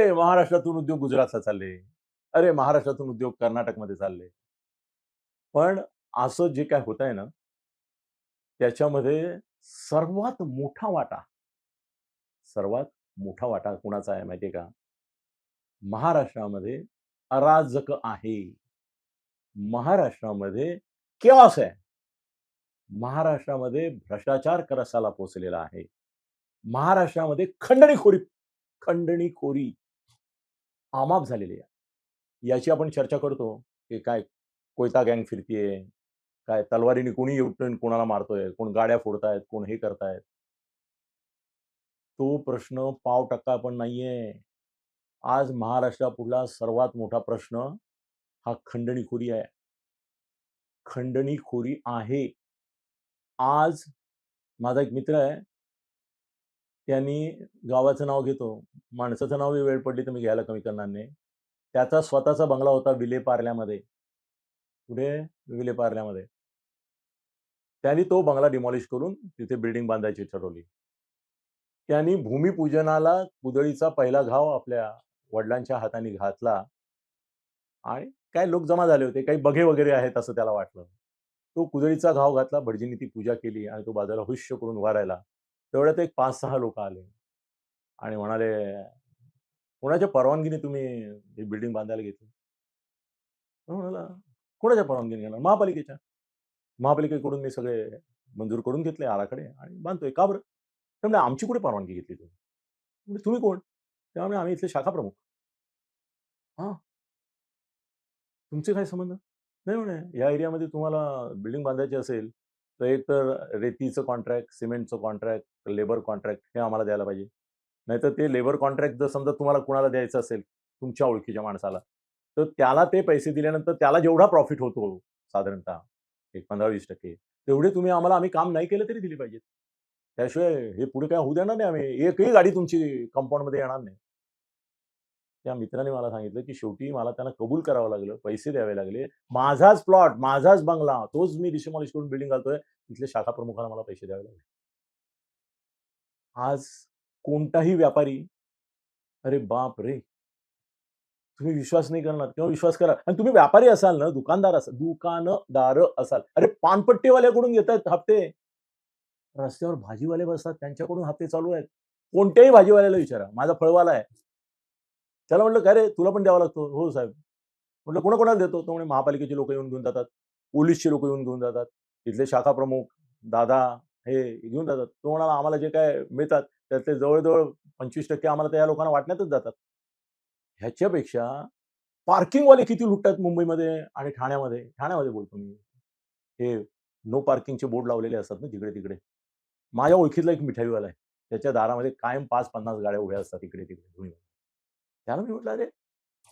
अरे महाराष्ट्रातून उद्योग गुजरातला चालले. अरे महाराष्ट्रातून उद्योग कर्नाटकमध्ये चालले. पण असं जे काय होत आहे ना त्याच्यामध्ये सर्वात मोठा वाटा सर्वात मोठा वाटा कुणाचा आहे माहितीये का? महाराष्ट्रामध्ये अराजक आहे. महाराष्ट्रामध्ये केऑस आहे. महाराष्ट्रामध्ये भ्रष्टाचार करसाला पोचलेला आहे. महाराष्ट्रामध्ये खंडणीखोरी खंडणीखोरी. आमाप झालेली आहे. याची आपण चर्चा करतो की काय कोयता गँग फिरतीये काय तलवारीने कोणी येऊन कोणाला मारतोय कोण गाड्या फोडतायत कोण हे करतायत? तो प्रश्न पाव टक्का पण नाहीये. आज महाराष्ट्रापुढला सर्वात मोठा प्रश्न हा खंडणीखोरी आहे. खंडणीखोरी आहे. आज माझा एक मित्र आहे त्यांनी गावाचं नाव घेतो. माणसाचं नाव वेळ पडली तर मी घ्यायला कमी करणार नाही. त्याचा स्वतःचा बंगला होता विले पार्ल्यामध्ये. पुढे विले पार्ल्यामध्ये. त्यांनी तो बंगला डिमॉलिश करून तिथे बिल्डिंग बांधायची ठरवली. त्यांनी भूमिपूजनाला कुदळीचा पहिला घाव आपल्या वडिलांच्या हाताने घातला. आणि काय लोक जमा झाले होते काही बघे वगैरे आहेत असं त्याला वाटलं. तो कुदळीचा घाव घातला भटजींनी ती पूजा केली आणि तो बाजूला हुश्य करून उभा राहिला. तेवढ्यात एक पाच सहा लोक आले आणि म्हणाले कोणाच्या परवानगीने तुम्ही ही बिल्डिंग बांधायला घेतली? म्हणाला कोणाच्या परवानगीने घेणार? महापालिकेच्या. महापालिकेकडून मी सगळे मंजूर करून घेतले आराखडे आणि बांधतोय. का बरं? त्यामुळे आमची कुठे परवानगी घेतली तुम्ही? म्हणजे तुम्ही कोण? त्यामुळे आम्ही इथले शाखा प्रमुख. हा. तुमचे काय संबंध? नाही म्हणे या एरियामध्ये तुम्हाला बिल्डिंग बांधायची असेल तर एक तर रेतीचं कॉन्ट्रॅक्ट सिमेंटचं कॉन्ट्रॅक्ट लेबर कॉन्ट्रॅक्ट हे आम्हाला द्यायला पाहिजे. नाहीतर ते लेबर कॉन्ट्रॅक्ट जर समजा तुम्हाला कुणाला द्यायचं असेल तुमच्या ओळखीच्या माणसाला तर त्याला ते पैसे दिल्यानंतर त्याला जेवढा प्रॉफिट होतो साधारणतः एक पंधरा वीस टक्के तेवढे तुम्ही आम्हाला आम्ही काम नाही केलं तरी दिली पाहिजेत. त्याशिवाय हे पुढे काय होऊ देणार नाही आम्ही. एकही गाडी तुमची कंपाऊंडमध्ये येणार नाही. त्या मित्राने मला सांगितलं की शेवटी मला त्यांना कबूल करावं लागलं पैसे द्यावे लागले. माझाच प्लॉट माझाच बंगला तोच मी डिशमॉलिश करून बिल्डिंग घालतोय. तिथल्या शाखा प्रमुखांना मला पैसे द्यावे लागले. आज कोणताही व्यापारी अरे बाप रे! तुम्ही विश्वास नाही करणार किंवा विश्वास करा. आणि तुम्ही व्यापारी असाल ना दुकानदार असाल दुकानदार असाल अरे पानपट्टीवाल्याकडून घेत आहेत हप्ते. रस्त्यावर भाजीवाले बसतात त्यांच्याकडून हप्ते चालू आहेत. कोणत्याही भाजीवाल्याला विचारा माझा फळवाला आहे. त्याला म्हटलं काय रे तुला पण द्यावा लागतो. हो साहेब. म्हटलं कोणाकोणाला देतो? तो म्हणे महापालिकेचे लोक येऊन घेऊन जातात. पोलीसचे लोक येऊन घेऊन जातात. तिथले शाखा प्रमुख दादा हे घेऊन जातात. तो म्हणाला आम्हाला जे काय मिळतात त्यातले जवळजवळ पंचवीस टक्के आम्हाला त्या लोकांना वाटण्यातच जातात. ह्याच्यापेक्षा पार्किंगवाले किती लुटतात मुंबईमध्ये आणि ठाण्यामध्ये? ठाण्यामध्ये बोलतो मी. हे नो पार्किंगचे बोर्ड लावलेले असतात ना जिकडे तिकडे. माझ्या ओळखीतला एक मिठाईवाला आहे. त्याच्या दारामध्ये कायम पाच पन्नास गाड्या उभ्या असतात इकडे तिकडे धुळीमध्ये. त्याला मी म्हटलं अरे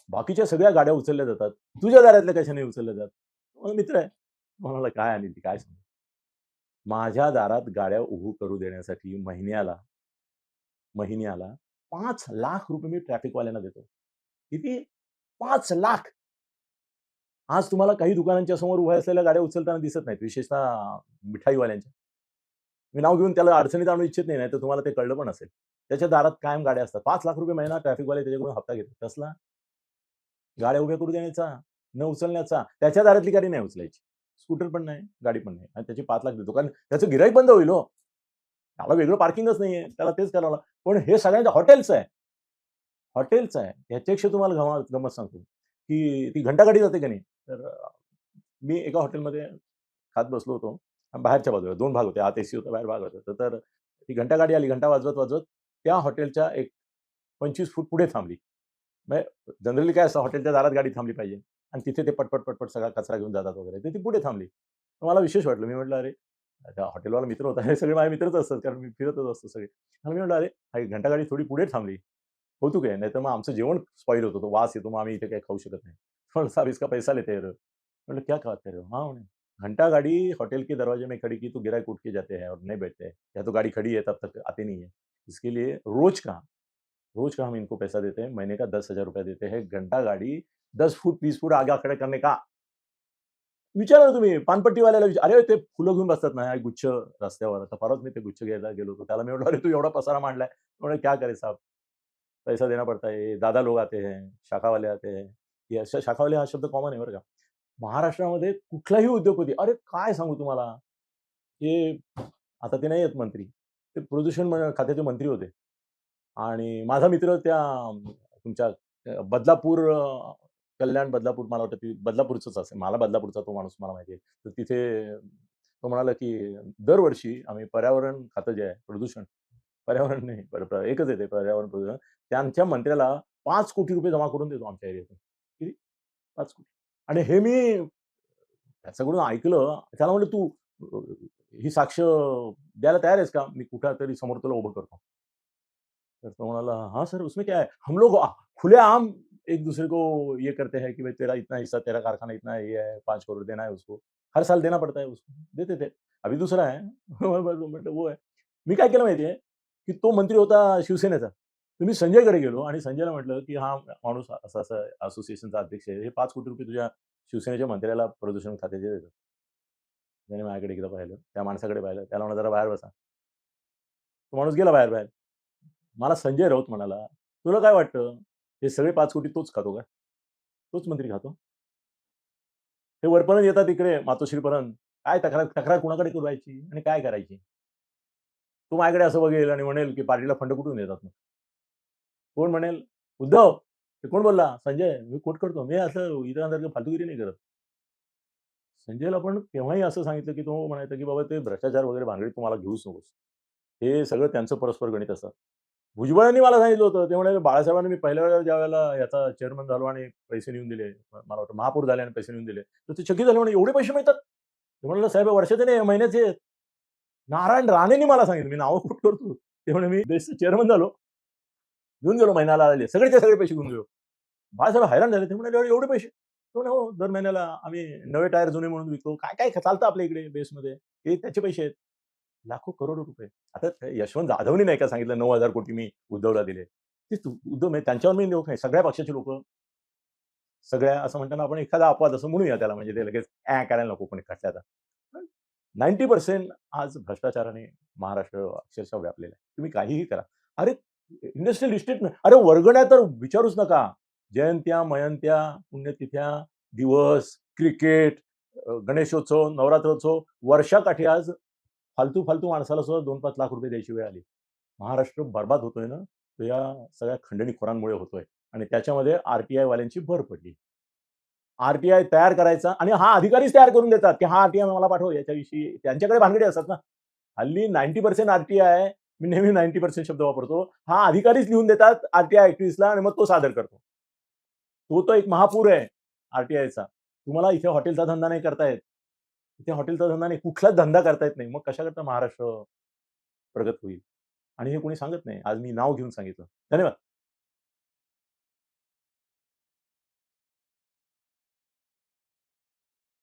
बाकीच्या सगळ्या गाड्या उचलल्या जातात. तुझ्या दारातल्या कशाने उचलल्या जातात माझा मित्र आहे. म्हणाला काय आणि ती काय सांग? माझ्या दारात गाड्या उभू करू देण्यासाठी महिन्याला महिन्याला पाच लाख रुपये मी ट्रॅफिकवाल्यांना देतो. किती? पाच लाख? आज तुम्हाला काही दुकानांच्या समोर उभ्या असलेल्या गाड्या उचलताना दिसत नाहीत विशेषतः मिठाईवाल्यांच्या. मी नाव घेऊन त्याला अडचणीत आणू इच्छित नाही तर तुम्हाला ते कळलं पण असेल. त्याच्या दारात कायम गाड्या असतात. पाच लाख रुपये महिना ट्रॅफिकवाले त्याच्याकडून हप्ता घेतो कसला? गाड्या उभ्या करू देण्याचा न उचलण्याचा. त्याच्या दारातली गाडी नाही उचलायची. स्कूटर पण नाही गाडी पण नाही. आणि त्याचे पाच लाख देतो. कारण त्याचं गिराईक बंद होईल हो. त्याला वेगळं पार्किंगच नाहीये. त्याला तेच करावं पण हे सगळ्यांचं हॉटेलचं आहे. हॉटेलचं आहे. ह्याच्यापेक्षा तुम्हाला गमा गमत सांगतो. की ती घंटागाडी जाते का नाही? तर मी एका हॉटेलमध्ये खात बसलो होतो. बाहेरच्या बाजूला दोन भाग होते आत एसी होता बाहेर भाग होता. तर ती घंटागाडी आली घंटा वाजवत वाजवत त्या हॉटेलच्या एक पंचवीस फूट पुढे थांबली. म्हणजे जनरली काय असतं हॉटेलच्या दारात गाडी थांबली पाहिजे आणि तिथे ते पटपट पटपट सगळा कचरा घेऊन जातात वगैरे. तर ती पुढे थांबली. मला विशेष वाटलं मी म्हटलं अरे हॉटेलवाला मित्र होता हे सगळे माझे मित्रच असतात कारण मी फिरतच असतो सगळे. आणि मी म्हटलं अरे हा गाडी घंटागाडी थोडी पुढे थांबली. होतो काय नाही? तर मग आमचं जेवण स्पॉईल होतं तो वास येतो मग आम्ही इथे काही खाऊ शकत नाही. पण साहब इसका पैसा लेते हैं म्हटलं क्या खात रे? हा म्हणे. घंटा गाड़ी होटल के दरवाजे में खड़ी की तो गिरा उठ के जाते हैं और नहीं बैठते हैं। या तो गाड़ी खड़ी है, तब तक आते नहीं है। इसके लिए रोज का रोज का हम इनको पैसा देते हैं, महीने का दस हज़ार रुपया देते हैं, घंटा गाड़ी दस फूट, बीस फूट आगे खड़े करने का। विचारा तुम्ही पानपट्टीवाल्याला विचार अरे ते फुलं घेऊन बसतात ना गुच्छ रस्त्यावर आता परत मी ते गुच्छ घ्यायला गेलो होतो त्याला मी म्हटलं अरे तू एवढा पसारा मांडलाय म्हणजे क्या करे साहेब? पैसा देना पड़ता है दादा लोग आते हैं, शाखा वाले आते हैं। अशा शाखा वाले, हा, शब्द कॉमन आहे बरं का महाराष्ट्रामध्ये कुठलाही उद्योगपती अरे काय सांगू तुम्हाला? हे आता ते नाही आहेत मंत्री. ते प्रदूषण खात्याचे मंत्री होते. आणि माझा मित्र त्या तुमच्या बदलापूर कल्याण बदलापूर मला वाटतं ती बदलापूरचंच असेल. मला बदलापूरचा तो माणूस मला माहिती आहे. तर तिथे तो म्हणाला की दरवर्षी आम्ही पर्यावरण खातं जे आहे प्रदूषण. पर्यावरण नाही पर- एकच येते पर्यावरण प्रदूषण. त्यांच्या मंत्र्याला पाच कोटी रुपये जमा करून देतो आमच्या एरियातून. किती? पाच कोटी. आणि हे मी त्याच्याकडून ऐकलं. त्याला म्हणलं तू ही साक्ष द्यायला तयार आहेस का? मी कुठं तरी समोर तुला उभं करतो. तर तो म्हणाला हाँ सर उसमें क्या है? हम लोग खुले आम एक दूसरे को ये करते हैं कि भाई तेरा इतना हिस्सा तेरा कारखाना इतना ये है पाँच करोड़ देना है उसको। हर साल देना पड़ता है उसको देते थे। अभी दुसरा है। म्हटलं वो आहे मी काय केलं माहिती आहे की तो मंत्री होता शिवसेनेचा. तर मी संजयकडे गेलो आणि संजयला म्हटलं की हा माणूस असं असं असोसिएशनचा अध्यक्ष आहे. हे पाच कोटी रुपये तुझ्या शिवसेनेच्या मंत्र्याला प्रदूषण खात्याचे देतात. त्याने माझ्याकडे एकदा पाहिलं. त्या माणसाकडे पाहिलं. त्याला म्हणा जरा बाहेर बसा. तो माणूस गेला बाहेर बाहेर. मला संजय राऊत म्हणाला तुला काय वाटतं? हे सगळे पाच कोटी तोच खातो का? तोच मंत्री खातो? हे वरपर्यंत येतात इकडे मातोश्रीपर्यंत. काय तक्रार तक्रार कुणाकडे करायची आणि काय करायची? तो माझ्याकडे असं बघेल आणि म्हणेल की पार्टीला फंड कुठून देतात मग? कोण म्हणेल उद्धव ते कोण बोलला? संजय मी कोट करतो. मी असं इतरांसारखं फालतुगिरी नाही करत. संजयला पण केव्हाही असं सांगितलं की तो म्हणायचं की बाबा ते भ्रष्टाचार वगैरे भानगडीत तुम्हाला घेऊच नकोस. हे सगळं त्यांचं परस्पर गणित असतं. भुजबळांनी मला सांगितलं होतं. ते म्हणाले बाळासाहेबांनी मी पहिल्या वेळेला ज्या वेळेला याचा चेअरमन झालो आणि पैसे नेऊन दिले मला वाटतं महापौर झाले आणि पैसे नेऊन दिले तर ते चकित झाले म्हणे एवढे पैसे मिळतात? ते म्हणलं साहेब वर्षाचे नाही महिन्याचे आहेत. नारायण राणेंनी मला सांगितलं मी नावं कुठ करतो. ते म्हणे मी देशचं चेअरमन झालो घेऊन गेलो महिन्याला आले सगळेचे सगळे पैसे घेऊन गेलो. बाळासाहेब हैराण झाले. ते म्हणाले एवढे पैसे? तो हो दर महिन्याला आम्ही नवे टायर जुने म्हणून विकतो. काय काय चालतं आपल्या इकडे बेसमध्ये? हे त्याचे पैसे आहेत. लाखो करोडो रुपये. आता यशवंत जाधवनी नाही का सांगितलं नऊ हजार कोटी मी उद्धवला दिले. ते उद्धव म्हणजे त्यांच्यावर मी लोक नाही सगळ्या पक्षाचे लोक. सगळ्या असं म्हणताना आपण एखादा अपवाद असं म्हणूया त्याला म्हणजे ते लगेच ॲ करायला नको कोणी खटल्याचा नाईन्टी पर्सेंट आज भ्रष्टाचाराने महाराष्ट्र अक्षरशः व्यापलेला आहे. तुम्ही काहीही करा. अरे इंडस्ट्रियल इस्टेट अरे वर्गण्या तर विचारूच नका. जयंत्या मयंत्या पुण्यतिथ्या दिवस क्रिकेट गणेशोत्सव नवरात्रोत्सव वर्षाकाठी आज फालतू फालतू माणसाला सुद्धा दोन पाच लाख रुपये द्यायची वेळ आली. महाराष्ट्र बर्बाद होतोय ना? तो या सगळ्या खंडणीखोरांमुळे होतोय आणि त्याच्यामध्ये आर पी आय वाल्यांची भर पडली. आर पी आय तयार करायचा आणि हा अधिकारीच तयार करून देतात की हा आरटीआय मला पाठव याच्याविषयी त्यांच्याकडे भानगडी असतात ना. हल्ली ninety percent R P I मी नेहमी नाईन्टी पर्सेंट शब्द वापरतो. हा अधिकारीच लिहून देतात आरटीआय ऍक्टिव्हिस्टला आणि मग तो सादर करतो. तो तो एक महापूर आहे आरटीआयचा तुम्हाला इथे हॉटेलचा धंदा नाही करता येत. इथे हॉटेलचा धंदा नाही कुठलाच धंदा करता येत नाही. मग कशाकरता महाराष्ट्र प्रगत होईल? आणि हे कोणी सांगत नाही. आज मी नाव घेऊन सांगितलं. धन्यवाद.